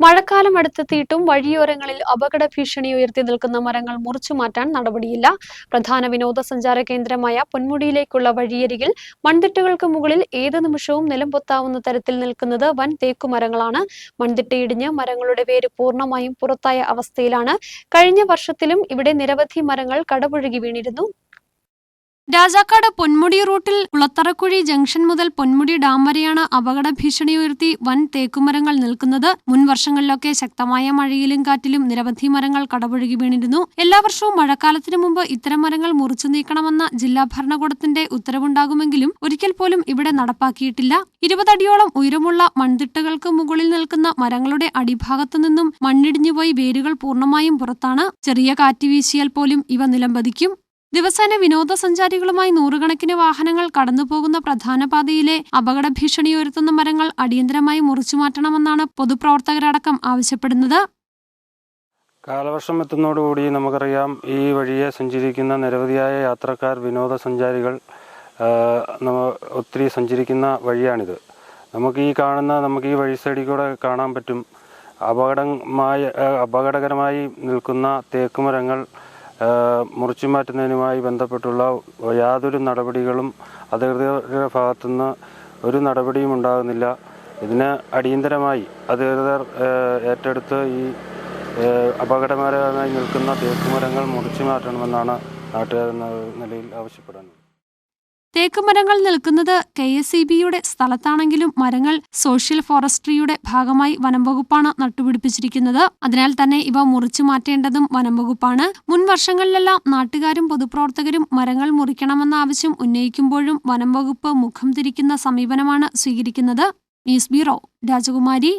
മഴക്കാലം അടുത്തെത്തിയിട്ടും വഴിയോരങ്ങളിൽ അപകട ഭീഷണി ഉയർത്തി നിൽക്കുന്ന മരങ്ങൾ മുറിച്ചു മാറ്റാൻ നടപടിയില്ല. പ്രധാന വിനോദസഞ്ചാര കേന്ദ്രമായ പൊന്മുടിയിലേക്കുള്ള വഴിയരികിൽ മൺതിട്ടകൾക്ക് മുകളിൽ ഏത് നിമിഷവും നിലംപൊത്താവുന്ന തരത്തിൽ നിൽക്കുന്നത് വൻ തേക്കുമരങ്ങളാണ്. മൺതിട്ടയിടിഞ്ഞ് മരങ്ങളുടെ വേര് പൂർണമായും പുറത്തായ അവസ്ഥയിലാണ്. കഴിഞ്ഞ വർഷത്തിലും ഇവിടെ നിരവധി മരങ്ങൾ കടപുഴകി വീണിരുന്നു. രാജാക്കാട് പൊന്മുടി റൂട്ടിൽ കുളത്തറക്കുഴി ജംഗ്ഷൻ മുതൽ പൊന്മുടി ഡാം വരെയാണ് അപകട ഭീഷണി ഉയർത്തി വൻ തേക്കുമരങ്ങൾ നിൽക്കുന്നത്. മുൻ വർഷങ്ങളിലൊക്കെ ശക്തമായ മഴയിലും കാറ്റിലും നിരവധി മരങ്ങൾ കടപുഴകി വീണിരുന്നു. എല്ലാ വർഷവും മഴക്കാലത്തിനു മുമ്പ് ഇത്തരം മരങ്ങൾ മുറിച്ചു നീക്കണമെന്ന ജില്ലാ ഭരണകൂടത്തിന്റെ ഉത്തരവുണ്ടാകുമെങ്കിലും ഒരിക്കൽ പോലും ഇവിടെ നടപ്പാക്കിയിട്ടില്ല. ഇരുപതടിയോളം ഉയരമുള്ള മൺതിട്ടകൾക്ക് മുകളിൽ നിൽക്കുന്ന മരങ്ങളുടെ അടിഭാഗത്തു നിന്നും മണ്ണിടിഞ്ഞുപോയി വേരുകൾ പൂർണമായും പുറത്താണ്. ചെറിയ കാറ്റ് വീശിയാൽ പോലും ഇവ നിലംപതിക്കും. ദിവസേന വിനോദസഞ്ചാരികളുമായി നൂറുകണക്കിന് വാഹനങ്ങൾ കടന്നുപോകുന്ന പ്രധാന പാതയിലെ അപകട ഭീഷണി ഉയർത്തുന്ന മരങ്ങൾ അടിയന്തരമായി മുറിച്ചു മാറ്റണമെന്നാണ് പൊതുപ്രവർത്തകരടക്കം ആവശ്യപ്പെടുന്നത്. കാലവർഷം എത്തുന്നതോടുകൂടി നമുക്കറിയാം ഈ വഴിയെ സഞ്ചരിക്കുന്ന നിരവധിയായ യാത്രക്കാർ വിനോദസഞ്ചാരികൾ ഒത്തിരി സഞ്ചരിക്കുന്ന വഴിയാണിത്. നമുക്ക് ഈ കാണുന്ന നമുക്ക് ഈ വഴി സൈഡിൽ കൂടെ കാണാൻ പറ്റും. അപകടമായ അപകടകരമായി നിൽക്കുന്ന തേക്കുമരങ്ങൾ മുറിച്ചു മാറ്റുന്നതിനുമായി ബന്ധപ്പെട്ടുള്ള യാതൊരു നടപടികളും അധികൃതരുടെ ഭാഗത്തുനിന്ന് ഒരു നടപടിയും ഉണ്ടാകുന്നില്ല. ഇതിന് അടിയന്തരമായി അധികൃതർ ഏറ്റെടുത്ത് ഈ അപകടകരമായി നിൽക്കുന്ന തേക്കുമരങ്ങൾ മുറിച്ചു മാറ്റണമെന്നാണ് നാട്ടുകാരെന്ന നിലയിൽ ആവശ്യപ്പെടുന്നത് തേക്കുമരങ്ങൾ നിൽക്കുന്നത് കെ എസ് ഇ ബിയുടെ സ്ഥലത്താണെങ്കിലും മരങ്ങൾ സോഷ്യൽ ഫോറസ്ട്രിയുടെ ഭാഗമായി വനംവകുപ്പാണ് നട്ടുപിടിപ്പിച്ചിരിക്കുന്നത്. അതിനാൽ തന്നെ ഇവ മുറിച്ചു മാറ്റേണ്ടതും വനംവകുപ്പാണ്. മുൻ വർഷങ്ങളിലെല്ലാം നാട്ടുകാരും പൊതുപ്രവർത്തകരും മരങ്ങൾ മുറിക്കണമെന്ന ആവശ്യം ഉന്നയിക്കുമ്പോഴും വനംവകുപ്പ് മുഖം തിരിക്കുന്ന സമീപനമാണ് സ്വീകരിക്കുന്നത്. ന്യൂസ് ബ്യൂറോ രാജകുമാരി.